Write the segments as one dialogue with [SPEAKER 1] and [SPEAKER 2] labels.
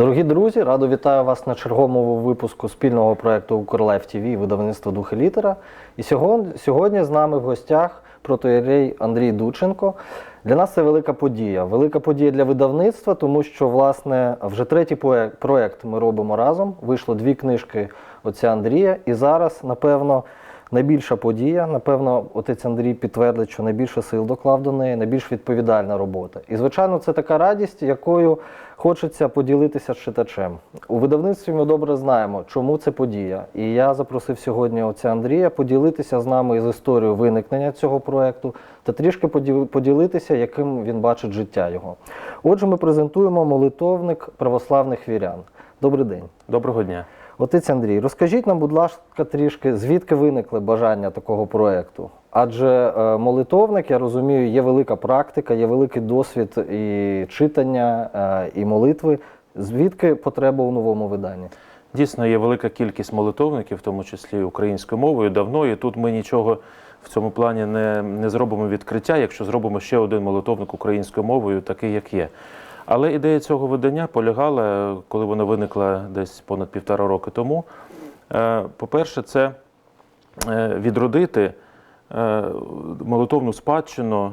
[SPEAKER 1] Дорогі друзі, радо вітаю вас на черговому випуску спільного проєкту Укрлайф ТВ і видавництва Дух літера. І сьогодні, сьогодні з нами в гостях протоєрей Андрій Дученко. Для нас це велика подія. Велика подія для видавництва, тому що, власне, вже третій проєкт ми робимо разом. Вийшло дві книжки отця Андрія. І зараз, напевно, найбільша подія. Напевно, отець Андрій підтвердить, що найбільше сил доклав до неї, найбільш відповідальна робота. І, звичайно, це така радість, якою хочеться поділитися з читачем. У видавництві ми добре знаємо, чому це подія. І я запросив сьогодні отця Андрія поділитися з нами з історією виникнення цього проекту та трішки поділ- поділитися, яким він бачить життя його. Отже, ми презентуємо молитовник православних вірян. Добрий день.
[SPEAKER 2] Доброго дня.
[SPEAKER 1] Отець Андрій, розкажіть нам, будь ласка, трішки, звідки виникли бажання такого проєкту? Адже е, молитовник, я розумію, є велика практика, є великий досвід і читання, е, і молитви. Звідки потреба у новому виданні?
[SPEAKER 2] Дійсно, є велика кількість молитовників, в тому числі українською мовою, давно, і тут ми нічого в цьому плані не, не зробимо відкриття, якщо зробимо ще один молитовник українською мовою, такий, як є. Але ідея цього видання полягала, коли вона виникла десь понад півтора роки тому. Е, По-перше, це е, відродити е, молитовну спадщину,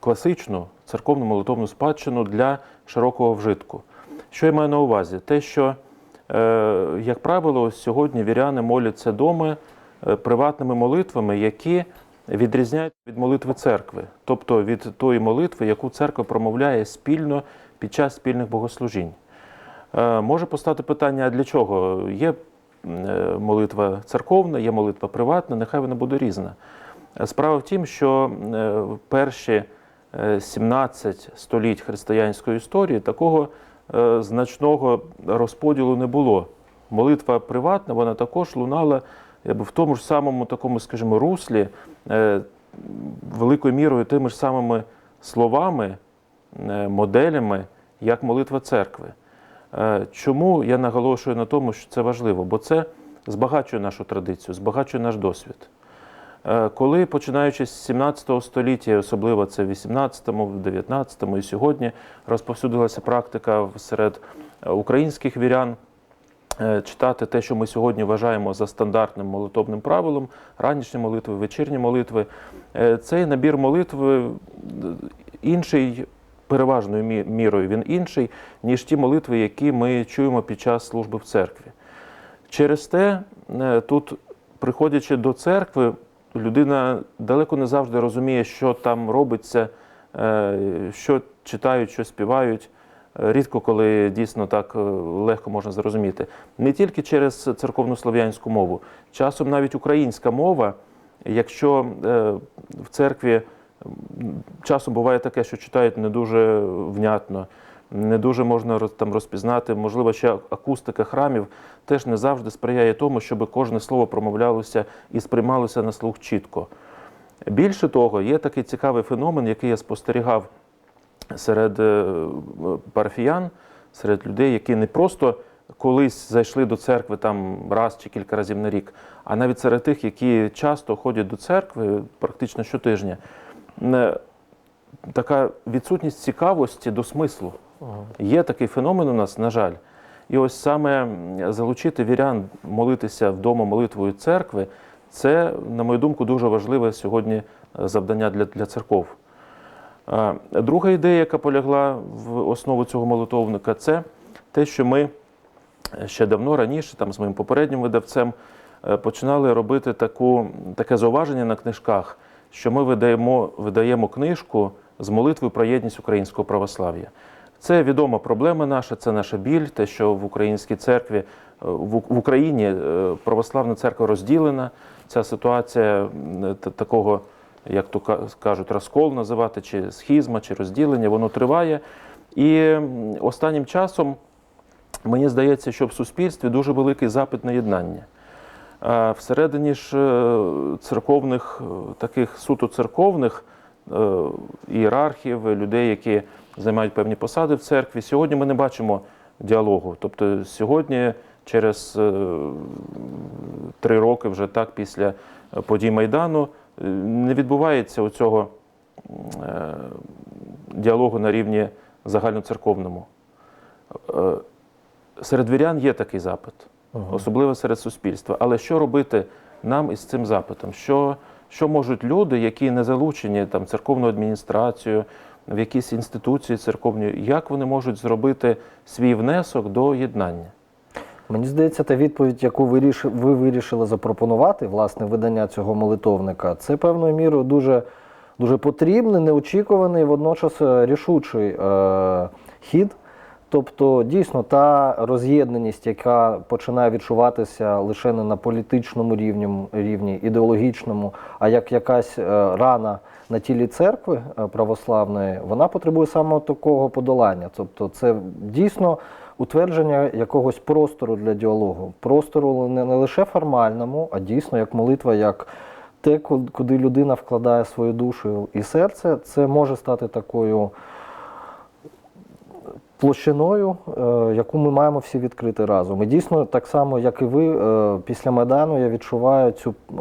[SPEAKER 2] класичну церковну молитовну спадщину для широкого вжитку. Що я маю на увазі? Те, що, як правило, сьогодні віряни моляться дома е, приватними молитвами, які відрізняють від молитви церкви, тобто від тої молитви, яку церква промовляє спільно під час спільних богослужінь. Е, Може постати питання, а для чого? Є е, молитва церковна, є молитва приватна, нехай вона буде різна. Справа в тім, що е, перші е, 17 століть християнської історії такого значного розподілу не було. Молитва приватна, вона також лунала в тому ж самому такому, скажімо, руслі, великою мірою тими ж самими словами, моделями, як молитва церкви. Е, Чому я наголошую на тому, що це важливо? Бо це збагачує нашу традицію, збагачує наш досвід. Е, Коли починаючи з 17 століття, особливо це в 18-му, в 19-му і сьогодні, розповсюдилася практика серед українських вірян е, читати те, що ми сьогодні вважаємо за стандартним молитовним правилом, ранішні молитви, вечірні молитви, цей набір молитви інший. Переважною мірою він інший, ніж ті молитви, які ми чуємо під час служби в церкві. Через те, е, тут, приходячи до церкви, людина далеко не завжди розуміє, що там робиться, е, що читають, що співають. Е, Рідко коли дійсно так легко можна зрозуміти. Не тільки через церковнослов'янську мову, часом навіть українська мова, якщо в церкві часом буває таке, що читають не дуже внятно, не дуже можна там розпізнати. Можливо, ще акустика храмів теж не завжди сприяє тому, щоб кожне слово промовлялося і сприймалося на слух чітко. Більше того, є такий цікавий феномен, який я спостерігав серед е, парафіян, серед людей, які не просто колись зайшли до церкви там раз чи кілька разів на рік, а навіть серед тих, які часто ходять до церкви практично щотижня. Е, Така відсутність цікавості до смислу. Є такий феномен у нас, на жаль. І ось саме залучити вірян молитися вдома молитвою церкви, це, на мою думку, дуже важливе сьогодні е, завдання для, для церков. Друга ідея, яка полягла в основу цього молитовника, це те, що ми ще давно раніше, там з моїм попереднім видавцем, е, починали робити таку, таке зауваження на книжках, що ми видаємо, видаємо книжку з молитвою про єдність українського православ'я. Це відома проблема наша, це наша біль, те, що в українській церкві, е, в в Україні е, православна церква розділена. Ця ситуація такого, як то кажуть, розкол називати, чи схізма, чи розділення, воно триває. І останнім часом мені здається, що в суспільстві дуже великий запит на єднання. Всередині ж е, церковних, е, таких суто церковних е, ієрархів, людей, які займають певні посади в церкві, сьогодні ми не бачимо діалогу. Тобто сьогодні, через три роки, вже так, після подій Майдану, не відбувається оцього діалогу на рівні загальноцерковному. Серед вірян є такий запит, особливо серед суспільства. Але що робити нам із цим запитом? Що, що можуть люди, які не залучені там, церковною адміністрацією, в якісь інституції церковні, як вони можуть зробити свій внесок до єднання?
[SPEAKER 1] Мені здається, та відповідь, яку ви, ви вирішили запропонувати, власне, видання цього молитовника, це певною мірою дуже, дуже потрібний, неочікуваний, водночас е, рішучий е, хід. Тобто, дійсно, та роз'єднаність, яка починає відчуватися лише не на політичному рівні, рівні ідеологічному, а як якась е, рана на тілі церкви е, православної, вона потребує саме такого подолання. Тобто, це дійсно утвердження якогось простору для діалогу. Простору не, не лише формальному, а дійсно як молитва, як те, куди людина вкладає свою душу і серце, це може стати такою площиною, е, яку ми маємо всі відкрити разом. І дійсно, так само, як і ви, е, після Майдану я відчуваю цю, е,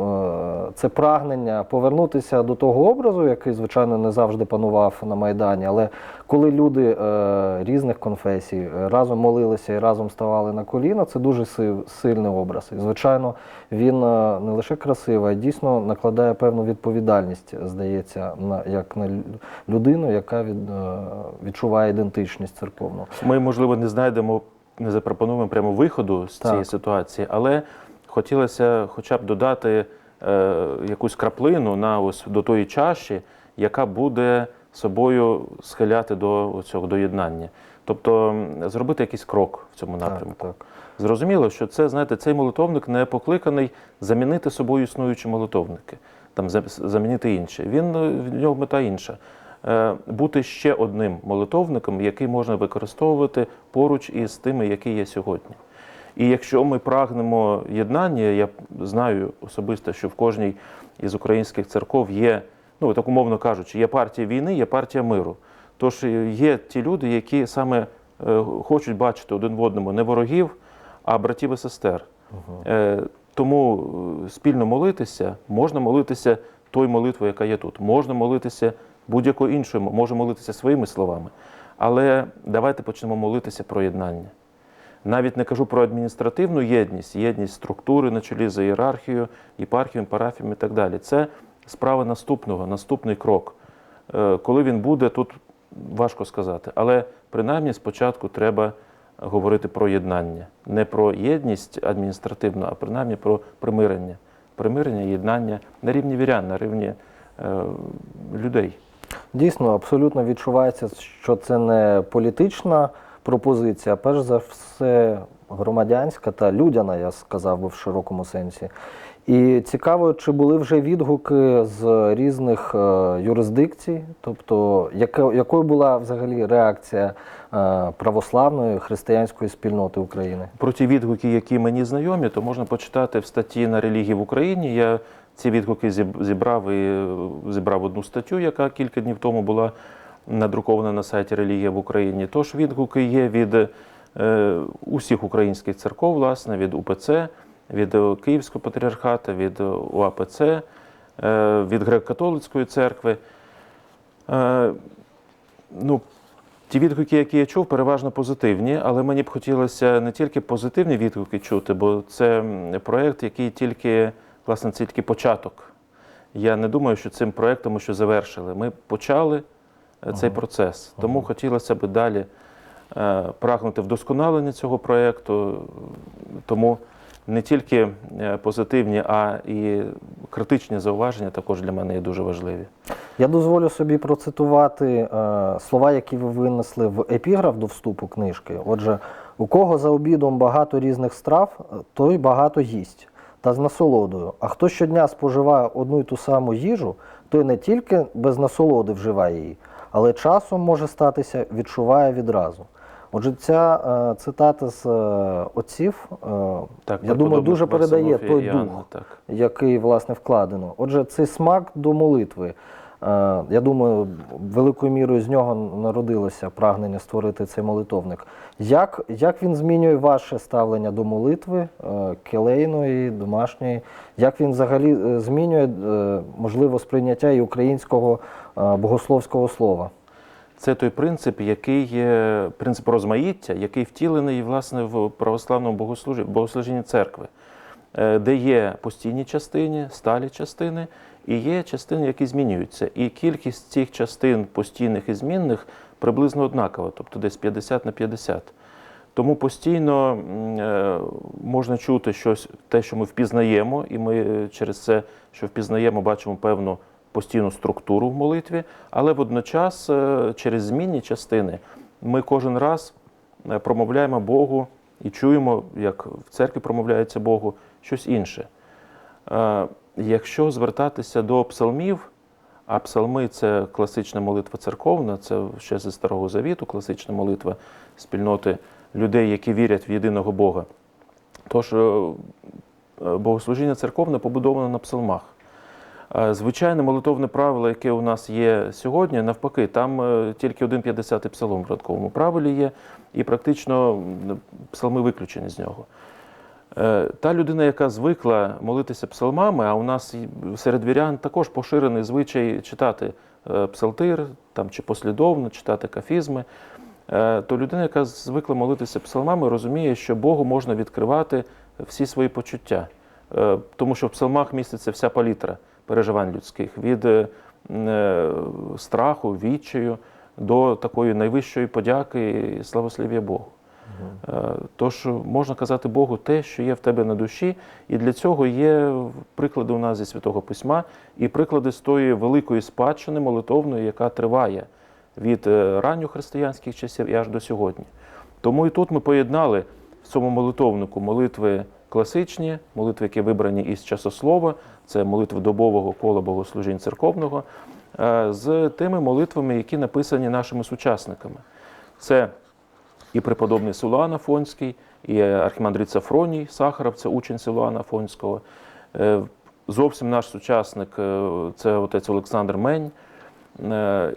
[SPEAKER 1] це прагнення повернутися до того образу, який, звичайно, не завжди панував на Майдані. Але коли люди е, різних конфесій е, разом молилися і разом ставали на коліна, це дуже си- сильний образ. І, звичайно, він е, не лише красивий, а дійсно накладає певну відповідальність, здається, на як на лю- людину, яка від, е, відчуває ідентичність церковну.
[SPEAKER 2] Ми, можливо, не знайдемо, не запропонуємо прямо виходу з
[SPEAKER 1] Так.
[SPEAKER 2] цієї ситуації, але хотілося хоча б додати е, якусь краплину на ось до тої чаші, яка буде собою схиляти до цього доєднання. Тобто зробити якийсь крок в цьому напрямку.
[SPEAKER 1] Так, так.
[SPEAKER 2] Зрозуміло, що це, знаєте, цей молитовник не покликаний замінити собою існуючі молитовники, там замінити інші. Він е, в нього мета інша. Е, Бути ще одним молитовником, який можна використовувати поруч із тими, які є сьогодні. І якщо ми прагнемо єднання, я знаю особисто, що в кожній із українських церков є, ну так умовно кажучи, є партія війни, є партія миру. Тож є ті люди, які саме е, хочуть бачити один в одному не ворогів, а братів і сестер. Е, Тому е, спільно молитися, можна молитися той молитвою, яка є тут. Можна молитися будь-якою іншою, може молитися своїми словами. Але давайте почнемо молитися про єднання. Навіть не кажу про адміністративну єдність, єдність структури на чолі за ієрархією, єпархією, парафіями і так далі. Це справа наступного, наступний крок. Е, Коли він буде, тут важко сказати. Але принаймні спочатку треба говорити про єднання. Не про єдність адміністративну, а принаймні про примирення. Примирення, єднання на рівні вірян, на рівні е, людей.
[SPEAKER 1] Дійсно, абсолютно відчувається, що це не політична пропозиція, а перш за все громадянська та людяна, я сказав би в широкому сенсі. І цікаво, чи були вже відгуки з різних е, юрисдикцій, тобто якою була взагалі реакція е, православної християнської спільноти України?
[SPEAKER 2] Про ті відгуки, які мені знайомі, то можна почитати в статті на релігії в Україні. Я ці відгуки зібрав і е, зібрав одну статтю, яка кілька днів тому була надрукована на сайті Релігія в Україні. Тож відгуки є від усіх українських церков, власне, від УПЦ, від Київського патріархату, від УАПЦ, е, від Греко-католицької церкви. Е, ну, Ті відгуки, які я чув, переважно позитивні, але мені б хотілося не тільки позитивні відгуки чути, бо це проєкт, який тільки, власне, це тільки початок. Я не думаю, що цим проєктом ми що завершили. Ми почали е, цей процес. Тому хотілося б далі прагнути вдосконалення цього проєкту. Тому не тільки е, позитивні, а і критичні зауваження також для мене є дуже важливі.
[SPEAKER 1] Я дозволю собі процитувати е, слова, які ви винесли в епіграф до вступу книжки. Отже, у кого за обідом багато різних страв, той багато їсть та з насолодою. А хто щодня споживає одну й ту саму їжу, той не тільки без насолоди вживає її, але часом може статися, відчуває відразу. Отже, ця е, цитата з е, отців, е,
[SPEAKER 2] Так,
[SPEAKER 1] я думаю, дуже передає той дух
[SPEAKER 2] так.
[SPEAKER 1] який власне вкладено. Отже, цей смак до молитви. е, Я думаю, великою мірою з нього народилося прагнення створити цей молитовник. Як, як він змінює ваше ставлення до молитви е, келейної, домашньої? Як він взагалі е, змінює е, можливо сприйняття і українського е, богословського слова?
[SPEAKER 2] Це той принцип, який є принцип розмаїття, який втілений власне в православному богослужі- богослужінні церкви, е, де є постійні частини, сталі частини, і є частини, які змінюються. І кількість цих частин постійних і змінних приблизно однакова, тобто десь 50 на 50. Тому постійно е, можна чути щось, те, що ми впізнаємо, і ми через це, що впізнаємо, бачимо певну постійну структуру в молитві, але водночас е, через змінні частини ми кожен раз е, промовляємо Богу і чуємо, як в церкві промовляється Богу, щось інше. Е, Якщо звертатися до псалмів, а псалми це класична молитва церковна, це ще зі Старого Завіту, класична молитва спільноти людей, які вірять в єдиного Бога. Тож богослужіння церковне побудовано на псалмах. Е, Звичайне молитовне правило, яке у нас є сьогодні, навпаки, там е, тільки один 50-й псалом в родковому правилі є, і практично псалми виключені з нього. Е, Та людина, яка звикла молитися псалмами, а у нас серед вірян також поширений звичай читати псалтир там, чи послідовно, читати кафізми, то людина, яка звикла молитися псалмами, розуміє, що Богу можна відкривати всі свої почуття. Тому що в псалмах міститься вся палітра переживань людських від е, е, страху, відчаю до такої найвищої подяки і славослів'я Богу. Е, Тож можна казати Богу те, що є в тебе на душі, і для цього є приклади у нас зі Святого Письма і приклади з тої великої спадщини молитовної, яка триває від ранньохристиянських часів і аж до сьогодні. Тому і тут ми поєднали в цьому молитовнику молитви класичні, молитви, які вибрані із часослова, це молитви добового кола богослужінь церковного, е, з тими молитвами, які написані нашими сучасниками. Це і преподобний Силуан Афонський, і архімандрит Сафроній Сахаров, це учень Силуана Афонського. Е, Зовсім наш сучасник е, це отець Олександр Мень.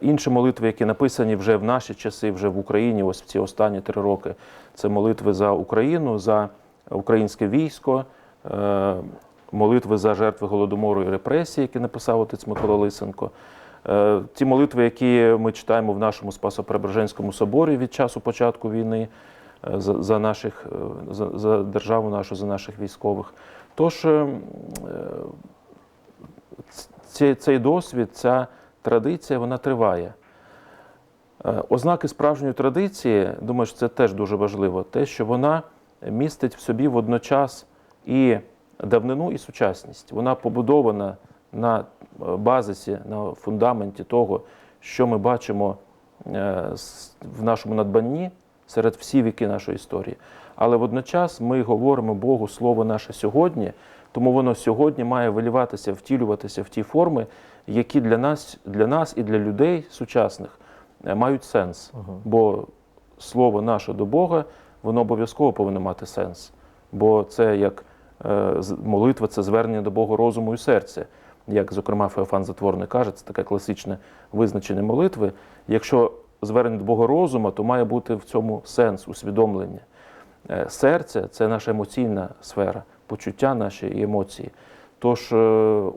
[SPEAKER 2] Інші молитви, які написані вже в наші часи, вже в Україні, ось в ці останні три роки, це молитви за Україну, за українське військо, е, молитви за жертви голодомору і репресії, які написав отець Микола Лисенко. Е, Ті молитви, які ми читаємо в нашому Спасо-Преображенському соборі від часу початку війни е, за, за, наших, за, за державу нашу, за наших військових. Тож е, м, е, ц- цей досвід, ця традиція, вона триває. Ознаки справжньої традиції, думаю, що це теж дуже важливо, те, що вона містить в собі водночас і давнину, і сучасність. Вона побудована на е, базисі, на фундаменті того, що ми бачимо е, в нашому надбанні серед всі віки нашої історії. Але водночас ми говоримо Богу Слово наше сьогодні, тому воно сьогодні має виліватися, втілюватися в ті форми, які для нас, для нас і для людей сучасних е, мають сенс. Бо слово наше до Бога, воно обов'язково повинно мати сенс. Бо це як е, молитва, це звернення до Бога розуму і серця. Як, зокрема, Феофан Затворний каже, це таке класичне визначення молитви. Якщо звернення до Бога розуму, то має бути в цьому сенс, усвідомлення. Е, Серце це наша емоційна сфера, почуття наші і емоції. Тож е,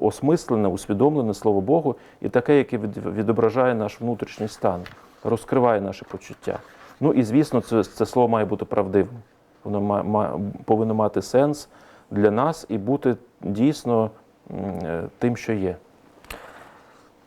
[SPEAKER 2] осмислене, усвідомлене слово Богу і таке, яке відображає наш внутрішній стан, розкриває наші почуття. Ну і звісно, це, це слово має бути правдивим. Воно ма, ма- повинно мати сенс для нас і бути дійсно е, тим, що є.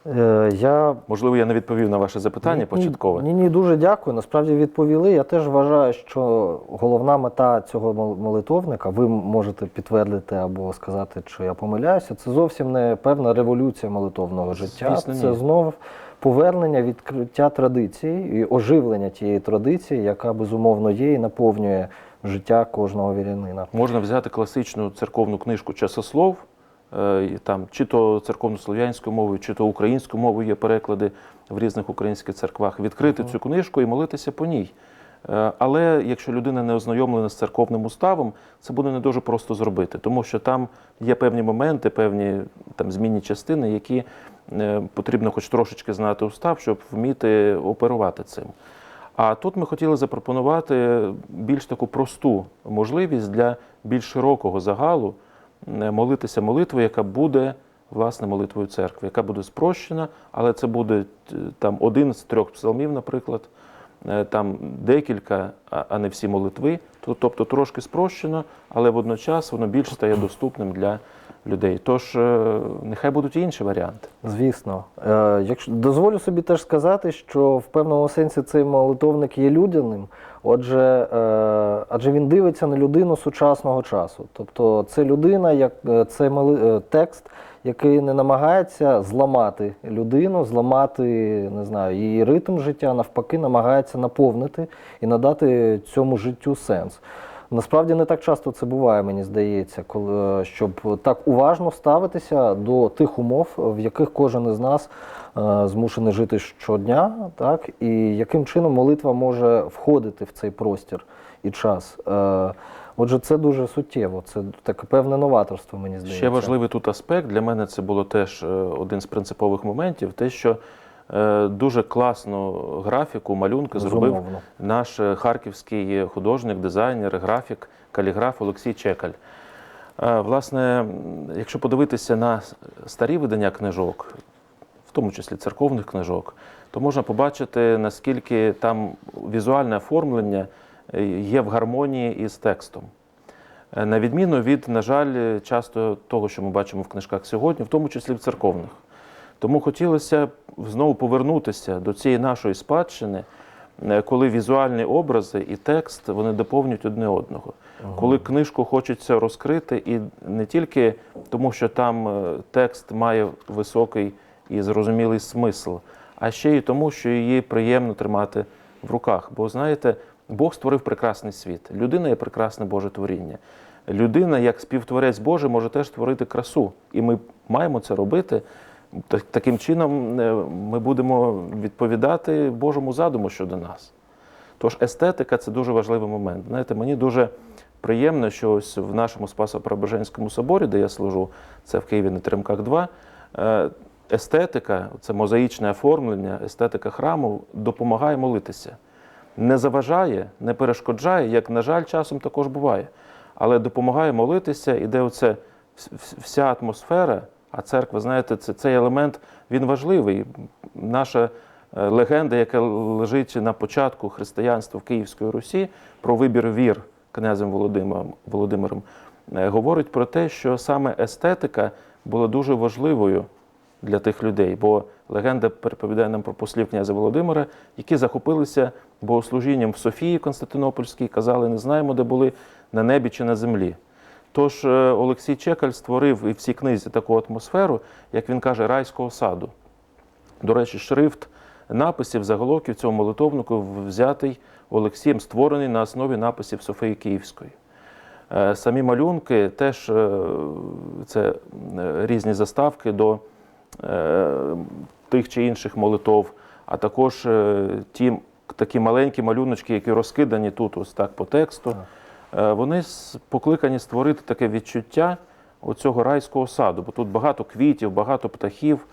[SPEAKER 1] Е, Я
[SPEAKER 2] Можливо, я не відповів на ваше запитання початкове.
[SPEAKER 1] Ні, ні, дуже дякую. Насправді відповіли. Я теж вважаю, що головна мета цього молитовника, ви можете підтвердити або сказати, що я помиляюся, це зовсім не певна революція молитовного життя.
[SPEAKER 2] Звісно,
[SPEAKER 1] це знов повернення, відкриття традиції і оживлення тієї традиції, яка безумовно є і наповнює життя кожного вірянина.
[SPEAKER 2] Можна взяти класичну церковну книжку Часослов, е, там чи то церковнослов'янською мовою, чи то українською мовою є переклади в різних українських церквах, відкрити цю книжку і молитися по ній. Е, Але якщо людина не ознайомлена з церковним уставом, це буде не дуже просто зробити, тому що там є певні моменти, певні там змінні частини, які е, потрібно хоч трошечки знати устав, щоб вміти оперувати цим. А тут ми хотіли запропонувати більш таку просту можливість для більш широкого загалу е, молитися молитву, яка буде власне молитвою церкви, яка буде спрощена, але це буде там один з трьох псалмів, наприклад, там декілька, а не всі молитви. Тобто трошки спрощено, але водночас воно більш стає доступним для людей. Тож е, нехай будуть інші варіанти.
[SPEAKER 1] Звісно. Е, якщо дозволю собі теж сказати, що в певному сенсі цей молитовник є людяним, отже, е, адже він дивиться на людину сучасного часу. Тобто це людина, як е, це моли- е, текст, який не намагається зламати людину, зламати не знаю, її ритм життя, навпаки, намагається наповнити і надати цьому життю сенс. Насправді не так часто це буває, мені здається, коли е, щоб так уважно ставитися до тих умов, в яких кожен із нас е, змушений жити щодня, так і яким чином молитва може входити в цей простір і час. Е, Отже, це дуже суттєво. Це таке певне новаторство, мені здається.
[SPEAKER 2] Ще важливий тут аспект для мене це було теж е, один з принципових моментів, те, що е, дуже класну графіку, малюнки зробив
[SPEAKER 1] Безумовно.
[SPEAKER 2] наш е, харківський художник, дизайнер, графік, каліграф Олексій Чекаль. Власне, якщо подивитися на старі видання книжок, в тому числі церковних книжок, то можна побачити, наскільки там візуальне оформлення є в гармонії із текстом. Е, На відміну від, на жаль, часто того, що ми бачимо в книжках сьогодні, в тому числі в церковних. Тому хотілося б знову повернутися до цієї нашої спадщини, е, коли візуальні образи і текст вони доповнюють одне одного. Коли книжку хочеться розкрити, і не тільки тому, що там е, текст має високий і зрозумілий смисл, а ще й тому, що її приємно тримати в руках. Бо знаєте, Бог створив прекрасний світ. Людина є прекрасне Боже творіння. Людина, як співтворець Божий, може теж створити красу. І ми маємо це робити. Таким чином е, ми будемо відповідати Божому задуму щодо нас. Тож естетика це дуже важливий момент. Знаєте, мені дуже приємно, що ось в нашому Спасо-Преображенському соборі, де я служу, це в Києві на Теремках 2, е, естетика, це мозаїчне оформлення, естетика храму допомагає молитися. Не заважає, не перешкоджає, як, на жаль, часом також буває. Але допомагає молитися, і де оце вс- вс- вся атмосфера, а церква, знаєте, це, цей елемент він важливий. Наша е, легенда, яка лежить на початку християнства в Київській Русі, про вибір вір князем Володимиром, Володимиром, е, говорить про те, що саме естетика була дуже важливою для тих людей, бо легенда переповідає нам про послів князя Володимира, які захопилися богослужінням в Софії Константинопольській, казали, не знаємо, де були на небі чи на землі. Тож е, Олексій Чекаль створив і в цій книзі таку атмосферу, як він каже, райського саду. До речі, шрифт написів заголовків цього молитовнику взятий Олексієм, створений на основі написів Софії Київської. Е, Самі малюнки теж е, це різні заставки до тих чи інших молитов, а також ті такі маленькі малюночки, які розкидані тут, ось так по тексту. Е, Вони покликані створити таке відчуття оцього райського саду, бо тут багато квітів, багато птахів.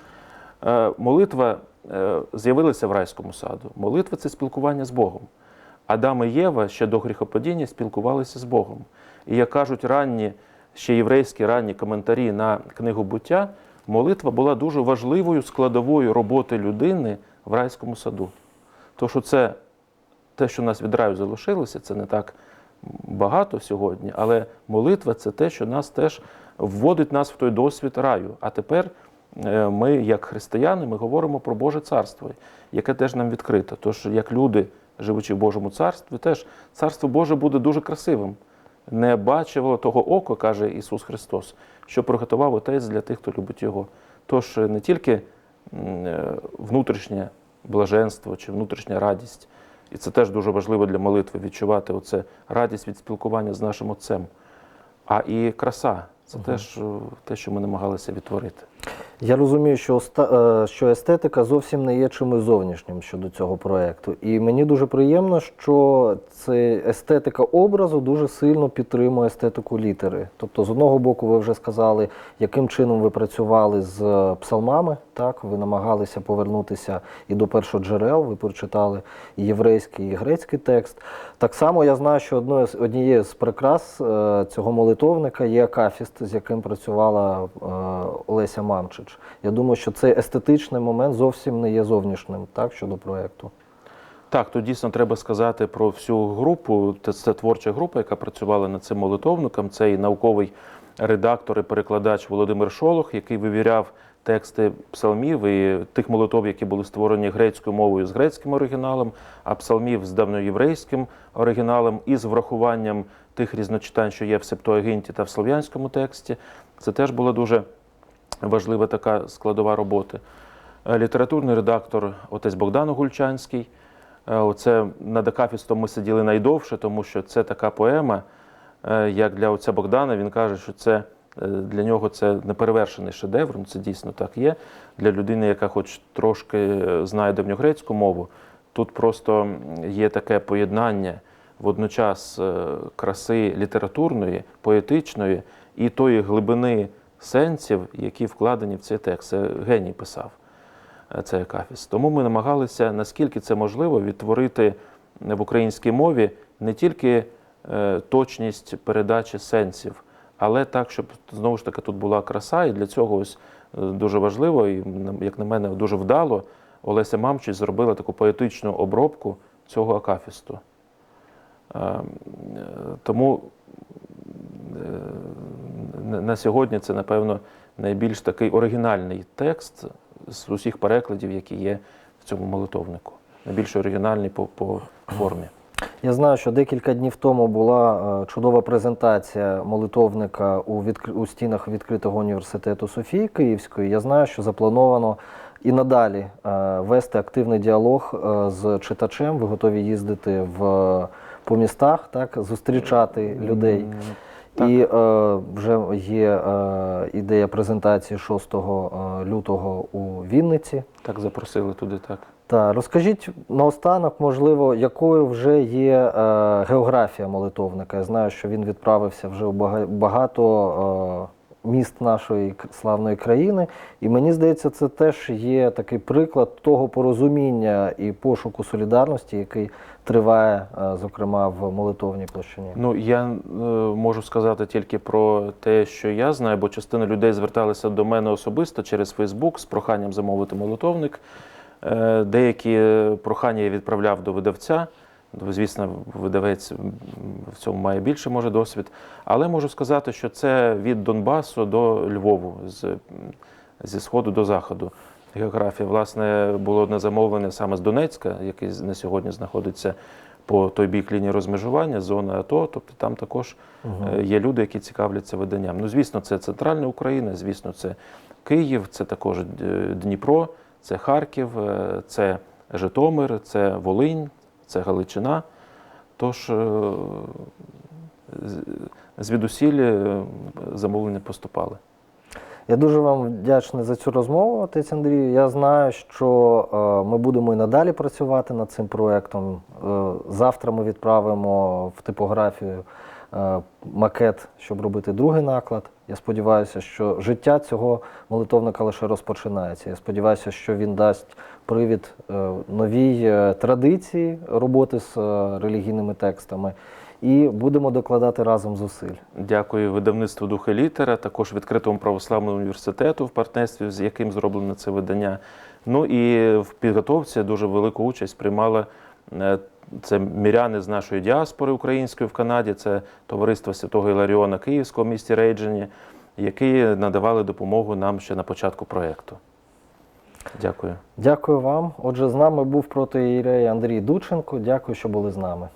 [SPEAKER 2] Е, Молитва е, з'явилася в райському саду. Молитва це спілкування з Богом. Адам і Єва ще до гріхопадіння спілкувалися з Богом. І як кажуть ранні, ще єврейські ранні коментарі на книгу буття, молитва була дуже важливою складовою роботи людини в райському саду. Тому що це те, що у нас від раю залишилося, це не так багато сьогодні, але молитва це те, що нас теж вводить нас в той досвід раю. А тепер е, ми, як християни, ми говоримо про Боже царство, яке теж нам відкрите. Тож, як люди, живучи в Божому царстві, теж царство Боже буде дуже красивим. Не бачило того око, каже Ісус Христос, що приготував Отець для тих, хто любить Його. Тож е, не тільки е, внутрішнє блаженство чи внутрішня радість, і це теж дуже важливо для молитви відчувати оце радість від спілкування з нашим Отцем. А і краса це теж е, те, що ми намагалися відтворити.
[SPEAKER 1] Я розумію, що, е, що естетика зовсім не є чимось зовнішнім щодо цього проєкту. І мені дуже приємно, що це естетика образу дуже сильно підтримує естетику літери. Тобто, з одного боку, ви вже сказали, яким чином ви працювали з е, псалмами. Так, ви намагалися повернутися і до першоджерел, ви прочитали і єврейський, і грецький текст. Так само я знаю, що одною з однією з прикрас е, цього молитовника є акафіст, з яким працювала Олеся Мамчич. Я думаю, що цей естетичний момент зовсім не є зовнішнім так, щодо проєкту.
[SPEAKER 2] Так, тут дійсно треба сказати про всю групу. Це, це творча група, яка працювала над цим молитовником. Це і науковий редактор і перекладач Володимир Шолох, який вивіряв тексти псалмів і тих молитов, які були створені грецькою мовою з грецьким оригіналом, а псалмів з давньоєврейським оригіналом і з врахуванням тих різночитань, що є в Септуагінті та в слов'янському тексті. Це теж була дуже важлива така складова роботи. Е, Літературний редактор отець Богдан Гульчанський. Е, Оце над Акафістом ми сиділи найдовше, тому що це така поема, е, як для отця Богдана. Він каже, що це для нього це неперевершений шедевр. Ну, це дійсно так є. Для людини, яка хоч трошки знає давньогрецьку мову, тут просто є таке поєднання водночас краси літературної, поетичної і тої глибини сенсів, які вкладені в цей текст. Це геній писав е, цей акафіст. Тому ми намагалися, наскільки це можливо, відтворити в українській мові не тільки е, точність передачі сенсів, але так, щоб знову ж таки тут була краса, і для цього ось е, дуже важливо, і як на мене, дуже вдало Олеся Мамчич зробила таку поетичну обробку цього акафісту. Е, е, Тому на- сьогодні це, напевно, найбільш такий оригінальний текст з усіх перекладів, які є в цьому молитовнику. Найбільш оригінальний по, по формі.
[SPEAKER 1] Я знаю, що декілька днів тому була е, чудова презентація молитовника у, відкр... у стінах відкритого університету Софії Київської. Я знаю, що заплановано і надалі е, вести активний діалог е, з читачем. Ви готові їздити в, по містах, так, зустрічати людей.
[SPEAKER 2] Так.
[SPEAKER 1] І е, вже є е, ідея презентації 6 е, лютого у Вінниці.
[SPEAKER 2] Так запросили туди, так.
[SPEAKER 1] Та розкажіть наостанок, можливо, якою вже є е, географія молитовника. Я знаю, що він відправився вже у багато е, міст нашої славної країни, і мені здається, це теж є такий приклад того порозуміння і пошуку солідарності, який триває, е, зокрема, в молитовній площині.
[SPEAKER 2] Ну, я е, можу сказати тільки про те, що я знаю, бо частина людей зверталися до мене особисто через Фейсбук з проханням замовити молитовник. Е, Деякі прохання я відправляв до видавця. Ну, Звісно, видавець в цьому має більше може досвід. Але можу сказати, що це від Донбасу до Львову, з, зі сходу до заходу. Географія. Власне, було одне замовлення саме з Донецька, який на сьогодні знаходиться по той бік лінії розмежування, зони АТО. Тобто там також е, є люди, які цікавляться виданням. Ну, звісно, це центральна Україна, звісно, це Київ, це також е, Дніпро, це Харків, е, це Житомир, це Волинь, це Галичина. Тож е, звідусіль е, замовлення поступали.
[SPEAKER 1] Я дуже вам вдячний за цю розмову, отець Андрію. Я знаю, що е, ми будемо і надалі працювати над цим проєктом. Завтра ми відправимо в типографію макет, щоб робити другий наклад. Я сподіваюся, що життя цього молитовника лише розпочинається. Я сподіваюся, що він дасть привід е, новій е, традиції роботи з е, релігійними текстами. І будемо докладати разом зусиль.
[SPEAKER 2] Дякую видавництву Духа Літера, також відкритому православному університету, в партнерстві з яким зроблено це видання. Ну і в підготовці дуже велику участь приймала е, це міряни з нашої діаспори української в Канаді, це товариство Святого Іларіона Київського в місті Рейджені, які надавали допомогу нам ще на початку проєкту. Дякую.
[SPEAKER 1] Дякую вам. Отже, з нами був протиєрей Андрій Дученко. Дякую, що були з нами.